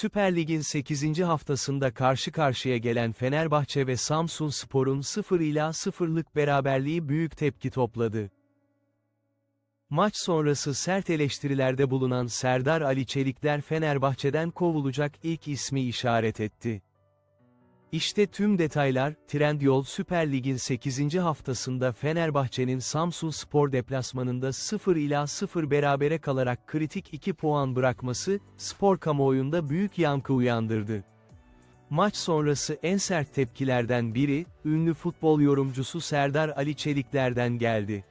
Süper Lig'in 8. haftasında karşı karşıya gelen Fenerbahçe ve Samsun Spor'un 0 ila 0'lık beraberliği büyük tepki topladı. Maç sonrası sert eleştirilerde bulunan Serdar Ali Çelikler Fenerbahçe'den kovulacak ilk ismi işaret etti. İşte tüm detaylar, Trendyol Süper Lig'in 8. haftasında Fenerbahçe'nin Samsun Spor deplasmanında 0 ila 0 berabere kalarak kritik 2 puan bırakması, spor kamuoyunda büyük yankı uyandırdı. Maç sonrası en sert tepkilerden biri, ünlü futbol yorumcusu Serdar Ali Çelikler'den geldi.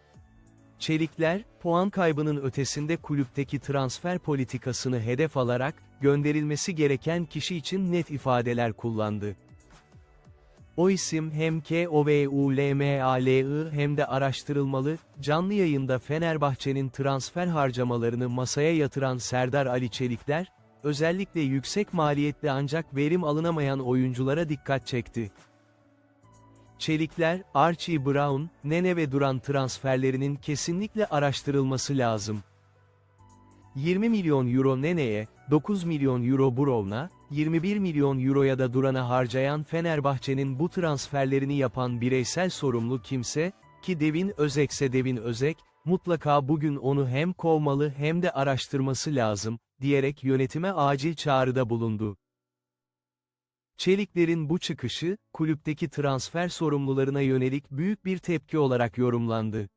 Çelikler, puan kaybının ötesinde kulüpteki transfer politikasını hedef alarak, gönderilmesi gereken kişi için net ifadeler kullandı. O isim hem KOVULMALI hem de araştırılmalı, canlı yayında Fenerbahçe'nin transfer harcamalarını masaya yatıran Serdar Ali Çelikler, özellikle yüksek maliyetli ancak verim alınamayan oyunculara dikkat çekti. Çelikler, Archie Brown, Nene ve Duran transferlerinin kesinlikle araştırılması lazım. 20 milyon euro Nene'ye, 9 milyon euro Brown'a, 21 milyon euroya da Duran'a harcayan Fenerbahçe'nin bu transferlerini yapan bireysel sorumlu kimse, ki Devin Özekse Devin Özek, mutlaka bugün onu hem kovmalı hem de araştırması lazım, diyerek yönetime acil çağrıda bulundu. Çelikler'in bu çıkışı, kulüpteki transfer sorumlularına yönelik büyük bir tepki olarak yorumlandı.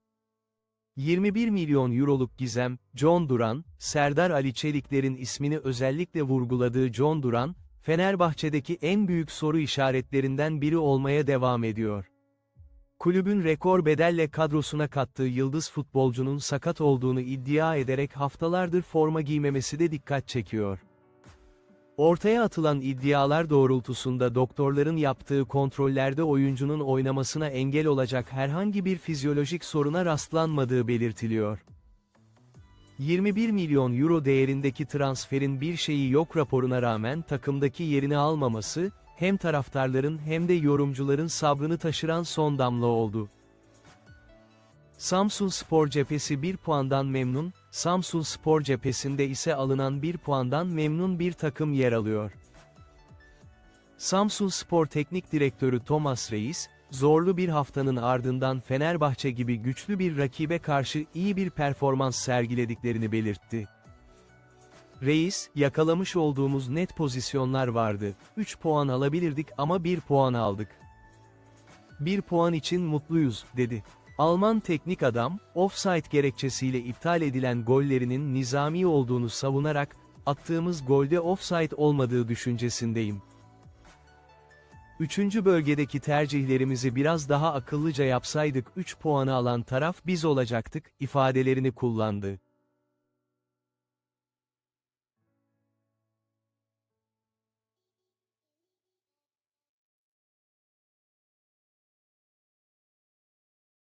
21 milyon euroluk gizem, John Duran, Serdar Ali Çelikler'in ismini özellikle vurguladığı John Duran, Fenerbahçe'deki en büyük soru işaretlerinden biri olmaya devam ediyor. Kulübün rekor bedelle kadrosuna kattığı yıldız futbolcunun sakat olduğunu iddia ederek haftalardır forma giymemesi de dikkat çekiyor. Ortaya atılan iddialar doğrultusunda doktorların yaptığı kontrollerde oyuncunun oynamasına engel olacak herhangi bir fizyolojik soruna rastlanmadığı belirtiliyor. 21 milyon euro değerindeki transferin bir şeyi yok raporuna rağmen takımdaki yerini almaması, hem taraftarların hem de yorumcuların sabrını taşıran son damla oldu. Samsun Spor cephesi 1 puandan memnun, Samsun Spor cephesinde ise alınan 1 puandan memnun bir takım yer alıyor. Samsun Spor Teknik Direktörü Thomas Reis, zorlu bir haftanın ardından Fenerbahçe gibi güçlü bir rakibe karşı iyi bir performans sergilediklerini belirtti. Reis, yakalamış olduğumuz net pozisyonlar vardı. 3 puan alabilirdik ama 1 puan aldık. 1 puan için mutluyuz, dedi. Alman teknik adam, offside gerekçesiyle iptal edilen gollerinin nizami olduğunu savunarak, attığımız golde offside olmadığı düşüncesindeyim. Üçüncü bölgedeki tercihlerimizi biraz daha akıllıca yapsaydık 3 puanı alan taraf biz olacaktık, ifadelerini kullandı.